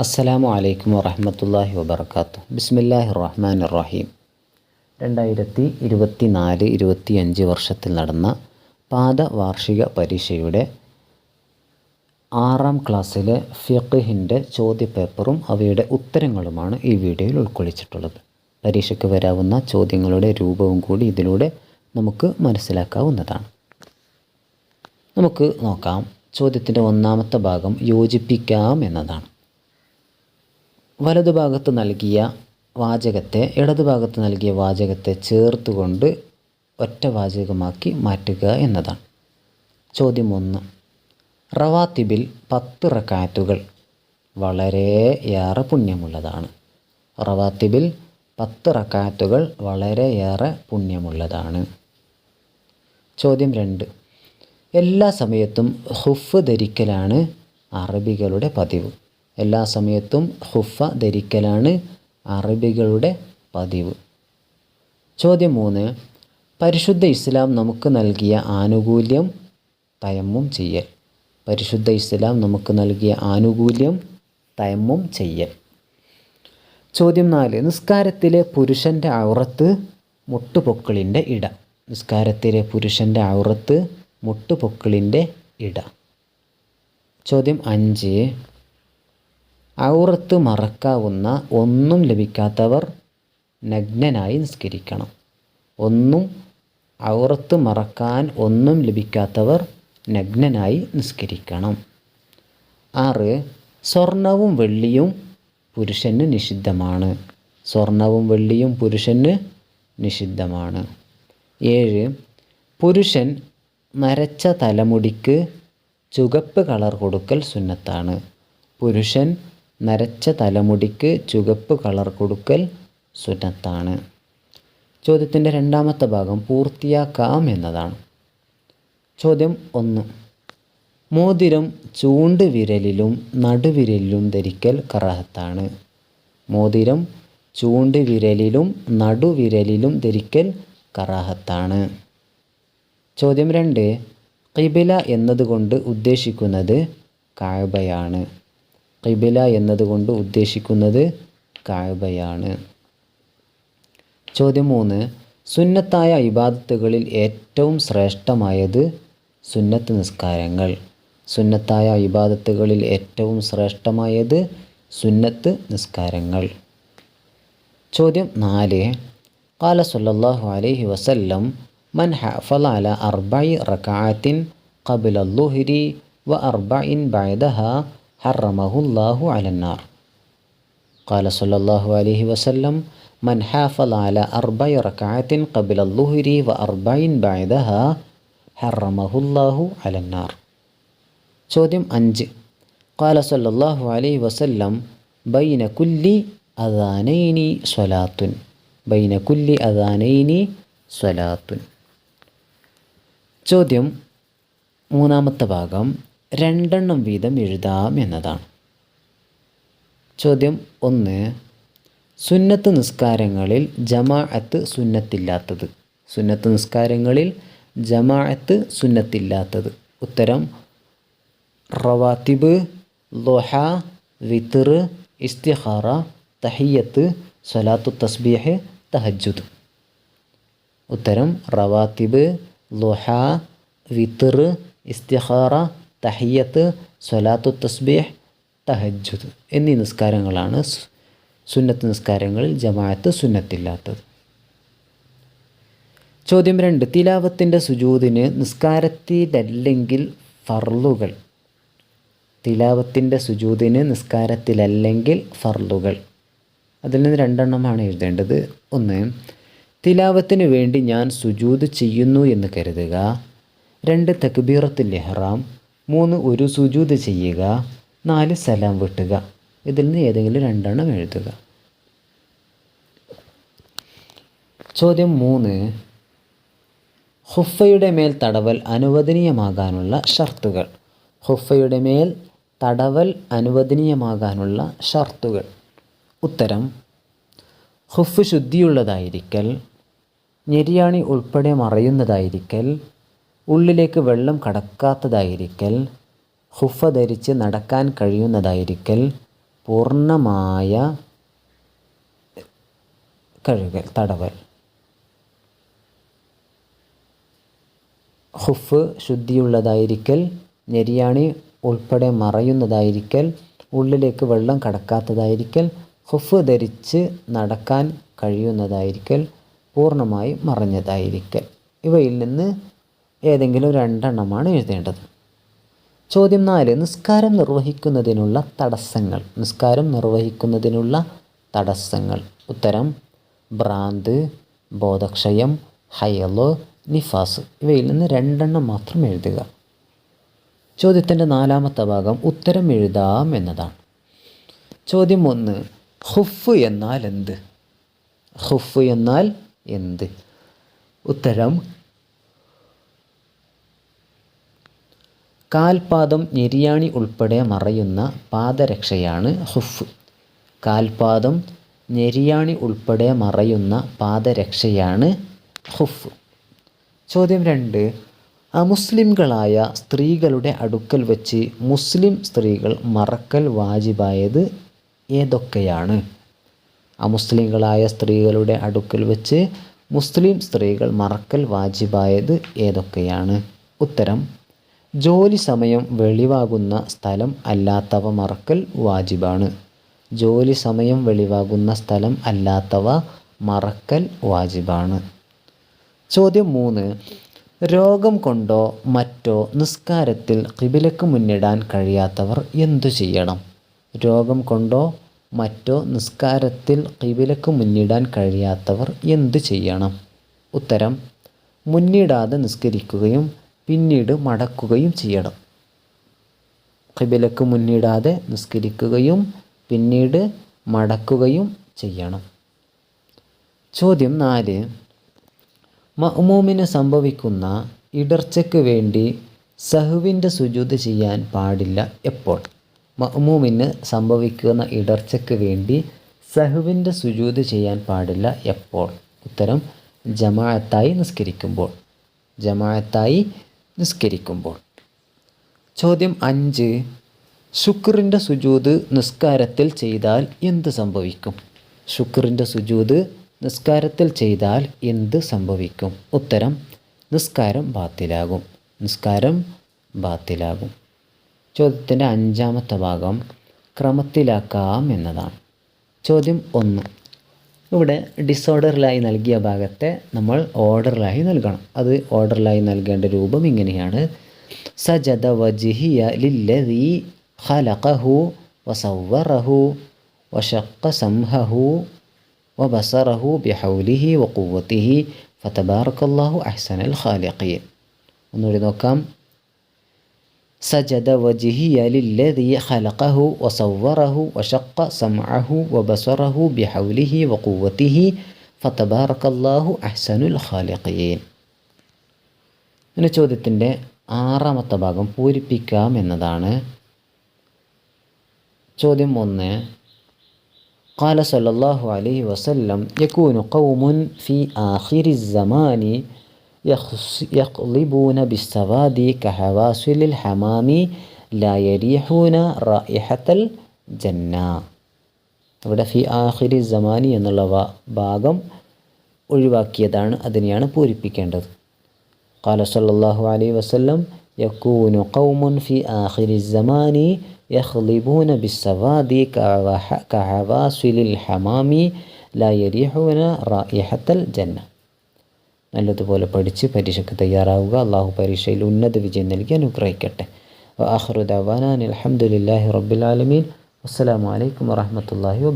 അസ്സലാമു അലൈക്കും വറഹമത്തല്ലാഹി വബർക്കാത്തു ബിസ്മില്ലാഹി റഹ്മാൻ റഹീം രണ്ടായിരത്തി ഇരുപത്തി നാല് ഇരുപത്തിയഞ്ച് വർഷത്തിൽ നടന്ന പാദ വാർഷിക പരീക്ഷയുടെ ആറാം ക്ലാസ്സിലെ ഫിഖിന്റെ ചോദ്യപേപ്പറും അവയുടെ ഉത്തരങ്ങളുമാണ് ഈ വീഡിയോയിൽ ഉൾക്കൊള്ളിച്ചിട്ടുള്ളത്. പരീക്ഷയ്ക്ക് വരാവുന്ന ചോദ്യങ്ങളുടെ രൂപവും കൂടി ഇതിലൂടെ നമുക്ക് മനസ്സിലാക്കാവുന്നതാണ്. നമുക്ക് നോക്കാം. ചോദ്യത്തിന്റെ ഒന്നാമത്തെ ഭാഗം യോജിപ്പിക്കാം എന്നതാണ്. വലതുഭാഗത്ത് നൽകിയ വാചകത്തെ ഇടതുഭാഗത്ത് നൽകിയ വാചകത്തെ ചേർത്തുകൊണ്ട് ഒറ്റ വാചകമാക്കി മാറ്റുക എന്നതാണ്. ചോദ്യം ഒന്ന് റവാത്തിബിൽ പത്ത് വളരെ വളരെയേറെ പുണ്യമുള്ളതാണ്. റവാത്തിബിൽ പത്ത് വളരെ വളരെയേറെ പുണ്യമുള്ളതാണ്. ചോദ്യം രണ്ട്. എല്ലാ സമയത്തും ഹുഫ് ധരിക്കലാണ് അറബികളുടെ പതിവ്. എല്ലാ സമയത്തും ഹുഫ ധരിക്കലാണ് അറബികളുടെ പതിവ്. ചോദ്യം മൂന്ന്. പരിശുദ്ധ ഇസ്ലാം നമുക്ക് നൽകിയ ആനുകൂല്യം തയമ്മും ചെയ്യൽ. പരിശുദ്ധ ഇസ്ലാം നമുക്ക് നൽകിയ ആനുകൂല്യം തയമ്മും ചെയ്യൽ. ചോദ്യം നാല്. നിസ്കാരത്തിലെ പുരുഷന്റെ ഔറത്ത് മുട്ടുപൊക്കിളിന്റെ ഇട. നിസ്കാരത്തിലെ പുരുഷന്റെ ഔറത്ത് മുട്ടുപൊക്കിളിന്റെ ഇട. ചോദ്യം അഞ്ച്. ഔറത്ത് മറക്കാവുന്ന ഒന്നും ലഭിക്കാത്തവർ നഗ്നനായി നിസ്കരിക്കണം. ഒന്നും ഔറത്ത് മറക്കാൻ ഒന്നും ലഭിക്കാത്തവർ നഗ്നനായി നിസ്കരിക്കണം. ആറ് സ്വർണവും വെള്ളിയും പുരുഷന് നിഷിദ്ധമാണ്. സ്വർണവും വെള്ളിയും പുരുഷന് നിഷിദ്ധമാണ്. ഏഴ് പുരുഷൻ നരച്ച തലമുടിക്ക് ചുകപ്പ് കളർ കൊടുക്കൽ സുന്നത്താണ്. പുരുഷൻ നരച്ച തലമുടിക്ക് ചുവപ്പ് കളർ കൊടുക്കൽ സുനത്താണ് ചോദ്യത്തിന്റെ രണ്ടാമത്തെ ഭാഗം പൂർത്തിയാക്കാം എന്നതാണ്. ചോദ്യം ഒന്ന്. മോതിരം ചൂണ്ട് വിരലിലും നടുവിരലിലും ധരിക്കൽ കറാഹത്താണ്. മോതിരം ചൂണ്ട് വിരലിലും നടുവിരലിലും ധരിക്കൽ കറാഹത്താണ്. ചോദ്യം രണ്ട്. കിബില എന്നതുകൊണ്ട് ഉദ്ദേശിക്കുന്നത് കായബയാണ് കിബില എന്നതുകൊണ്ട് ഉദ്ദേശിക്കുന്നത് കാബയാണ്. ചോദ്യം മൂന്ന്. സുന്നത്തായ ഇബാദത്തുകളിൽ ഏറ്റവും ശ്രേഷ്ഠമായത് സുന്നത്ത് നിസ്കാരങ്ങൾ. സുന്നത്തായ ഇബാദത്തുകളിൽ ഏറ്റവും ശ്രേഷ്ഠമായത് സുന്നത്ത് നിസ്കാരങ്ങൾ. ചോദ്യം നാല്. കാല സല്ലാഹു അലൈഹി വസല്ലം മൻ ഹഫല അല അർബൈ റക്കാത്തിൻ കബിലുഹിരി വ അർബൈൻ ബൈദഹ بعدها حرمه الله على النار قال صلى الله عليه وسلم من حافظ على أربع ركعات قبل الظهر وأربع بعدها حرمه الله على النار ചോദ്യം അഞ്ച് قال صلى الله عليه وسلم بين كل أذانين صلاة ബൈന കുല്ലി അദാനൈനി സ്വലാത്തുൻ ചോദ്യം മൂന്നാമത്തെ ഭാഗം രണ്ടെണ്ണം വീതം എഴുതാം എന്നതാണ്. ചോദ്യം ഒന്ന് സുന്നത്ത് നിസ്കാരങ്ങളിൽ ജമാഅത്ത് സുന്നത്തില്ലാത്തത്. സുന്നത്ത് നിസ്കാരങ്ങളിൽ ജമാഅത്ത് സുന്നത്തില്ലാത്തത്. ഉത്തരം റവാത്തിബ് ലൊഹ വിത്തർ ഇസ്തിഹാറ തഹിയത്ത് സലാത്തു തസ്ബീഹ് തഹജുദ് ഉത്തരം റവാത്തിബ് ലൊഹ വിത്തർ ഇസ്തിഹാറ തഹിയത്ത് സ്വലാത്തു തസ്ബീഹ് തഹജുദ് എന്നീ നിസ്കാരങ്ങളാണ് സുന്നത്ത് നിസ്കാരങ്ങളിൽ ജമാഅത്ത് സുന്നത്തില്ലാത്തത്. ചോദ്യം രണ്ട് തിലാവത്തിന്റെ സുജൂതിന് നിസ്കാരത്തിലല്ലെങ്കിൽ ഫർലുകൾ തിലാവത്തിന്റെ സുജൂതിന് നിസ്കാരത്തിലല്ലെങ്കിൽ ഫർലുകൾ അതിൽ നിന്ന് രണ്ടെണ്ണമാണ് എഴുതേണ്ടത്. ഒന്ന് തിലാവത്തിന് വേണ്ടി ഞാൻ സുജൂത് ചെയ്യുന്നു എന്ന് കരുതുക. രണ്ട് തക്ബീറത്തുൽ ഇഹ്റാം. മൂന്ന് ഒരു സുജൂത് ചെയ്യുക നാല് സലാം വെട്ടുക. ഇതിൽ നിന്ന് ഏതെങ്കിലും രണ്ടെണ്ണം എഴുതുക. ചോദ്യം മൂന്ന്. ഹുഫയുടെ മേൽ തടവൽ അനുവദനീയമാകാനുള്ള ഷർത്തുകൾ. ഹുഫയുടെ മേൽ തടവൽ അനുവദനീയമാകാനുള്ള ഷർത്തുകൾ. ഉത്തരം ഹുഫ് ശുദ്ധിയുള്ളതായിരിക്കൽ ഞെരിയാണി ഉൾപ്പെടെ മറയുന്നതായിരിക്കൽ ഉള്ളിലേക്ക് വെള്ളം കടക്കാത്തതായിരിക്കൽ ഹുഫ ധരിച്ച് നടക്കാൻ കഴിയുന്നതായിരിക്കൽ പൂർണമായ കഴുകൽ തടവൽ. ഹുഫ് ശുദ്ധിയുള്ളതായിരിക്കൽ ഞെരിയാണി ഉൾപ്പെടെ മറയുന്നതായിരിക്കൽ ഉള്ളിലേക്ക് വെള്ളം കടക്കാത്തതായിരിക്കൽ ഹുഫ് ധരിച്ച് നടക്കാൻ കഴിയുന്നതായിരിക്കൽ പൂർണമായി മറഞ്ഞതായിരിക്കൽ. ഇവയിൽ നിന്ന് ഏതെങ്കിലും രണ്ടെണ്ണമാണ് എഴുതേണ്ടത്. ചോദ്യം നാല് നിസ്കാരം നിർവഹിക്കുന്നതിനുള്ള തടസ്സങ്ങൾ. നിസ്കാരം നിർവഹിക്കുന്നതിനുള്ള തടസ്സങ്ങൾ. ഉത്തരം ഭ്രാന്ത് ബോധക്ഷയം ഹയൽ നിഫാസ്. ഇവയിൽ നിന്ന് രണ്ടെണ്ണം മാത്രം എഴുതുക. ചോദ്യത്തിന്റെ നാലാമത്തെ ഭാഗം ഉത്തരം എഴുതാം എന്നതാണ്. ചോദ്യം ഒന്ന് ഹുഫ് എന്നാൽ എന്ത്? ഹുഫ് എന്നാൽ എന്ത്? ഉത്തരം കാൽപാദം ഞെരിയാണി ഉൾപ്പെടെ മറയുന്ന പാദരക്ഷയാണ് ഹുഫ്. കാൽപാദം ഞെരിയാണി ഉൾപ്പെടെ മറയുന്ന പാദരക്ഷയാണ് ഹുഫ്. ചോദ്യം രണ്ട്. അമുസ്ലിംകളായ സ്ത്രീകളുടെ അടുക്കൽ വച്ച് മുസ്ലിം സ്ത്രീകൾ മറക്കൽ വാജിബായത് ഏതൊക്കെയാണ്? അമുസ്ലിങ്ങളായ സ്ത്രീകളുടെ അടുക്കൽ വച്ച് മുസ്ലിം സ്ത്രീകൾ മറക്കൽ വാജിബായത് ഏതൊക്കെയാണ്? ഉത്തരം ജോലി സമയം വെളിവാകുന്ന സ്ഥലം അല്ലാത്തവ മറക്കൽ വാജിബാണ്. ജോലി സമയം വെളിവാകുന്ന സ്ഥലം അല്ലാത്തവ മറക്കൽ വാജിബാണ്. ചോദ്യം മൂന്ന്. രോഗം കൊണ്ടോ മറ്റോ നിസ്കാരത്തിൽ കിബിലക്ക് മുന്നിടാൻ കഴിയാത്തവർ എന്തു ചെയ്യണം? രോഗം കൊണ്ടോ മറ്റോ നിസ്കാരത്തിൽ കിബിലക്ക് മുന്നിടാൻ കഴിയാത്തവർ എന്തു ചെയ്യണം? ഉത്തരം. മുന്നിടാതെ നിസ്കരിക്കുകയും പിന്നീട് മടക്കുകയും ചെയ്യണം. കിബിലക്ക് മുന്നിടാതെ നിസ്കരിക്കുകയും പിന്നീട് മടക്കുകയും ചെയ്യണം. ചോദ്യം നാല്. മഹ്മൂമിന് സംഭവിക്കുന്ന ഇടർച്ചയ്ക്ക് വേണ്ടി സഹുവിന്റെ സുജൂത് ചെയ്യാൻ പാടില്ല എപ്പോൾ? മഹ്മൂമിന് സംഭവിക്കുന്ന ഇടർച്ചയ്ക്ക് വേണ്ടി സഹുവിന്റെ സുജൂത് ചെയ്യാൻ പാടില്ല എപ്പോൾ? ഉത്തരം ജമാഅത്തായി നിസ്കരിക്കുമ്പോൾ. ജമാഅത്തായി നിസ്കരിക്കുമ്പോൾ. ചോദ്യം അഞ്ച്. ശുക്രിന്റെ സുജൂത് നിസ്കാരത്തിൽ ചെയ്താൽ എന്ത് സംഭവിക്കും? ശുക്രിന്റെ സുജൂത് നിസ്കാരത്തിൽ ചെയ്താൽ എന്ത് സംഭവിക്കും? ഉത്തരം നിസ്കാരം ബാത്തിലാകും. നിസ്കാരം ബാത്തിലാകും. ചോദ്യത്തിന്റെ അഞ്ചാമത്തെ ഭാഗം ക്രമത്തിലാക്കാം എന്നതാണ്. ചോദ്യം ഒന്ന്. ഇവിടെ ഡിസോർഡറിലായി നൽകിയ ഭാഗത്തെ നമ്മൾ ഓർഡറിലായി നൽകണം. അത് ഓർഡറിലായി നൽകേണ്ട രൂപം ഇങ്ങനെയാണ്. സജദ വജിഹിയ ലില്ലതി ഖലഖഹു വസവ്വറഹു വഷക്ക സംഹഹു വബസറഹു ബിഹൗലിഹി വഖുവത്തിഹി ഫതബാർക്കല്ലാഹു അഹ്സനൽ ഖാലിഖീൻ. ഒന്നുകൂടി നോക്കാം. സജദ വജിഹിയ ലില്ലതി ഖലഖഹു വസവ്വറഹു വഷക്ക സംഅഹു വബസറഹു ബിഹൗലിഹി വഖുവത്തിഹി ഫതബാറക്കല്ലാഹു അഹ്സനുൽ ഖാലിഖീൻ പിന്നെ ചോദ്യത്തിൻ്റെ ആറാമത്തെ ഭാഗം പൂരിപ്പിക്കാം എന്നതാണ് ചോദ്യം ഒന്ന് قال صلى الله عليه وسلم يكون قوم في آخر الزمان يقلبون بالسواد كحواصل الحمام لا يريحون رائحة الجنة ഇവിടെ ഫി ആഖിരി സമാനി എന്നുള്ള ഭാഗം ഒഴിവാക്കിയതാണ് അതിനെയാണ് പൂരിപ്പിക്കേണ്ടത് قال صلى الله عليه وسلم يكون قوم في آخر الزمان يخلبون بالسواد كعواصل الحمام لا يريحون رائحة الجنة നല്ലതുപോലെ പഠിച്ച് പരീക്ഷയ്ക്ക് തയ്യാറാവുക. അള്ളാഹു പരീക്ഷയിൽ ഉന്നത വിജയം നൽകി അനുഗ്രഹിക്കട്ടെ. ആഹ്റുദാൻ അലഹമുല്ലാഹി റബ്ബുലാലമീൻ അസ്സാം വലൈക്കും വാഹമത്തല്ലാഹി വാ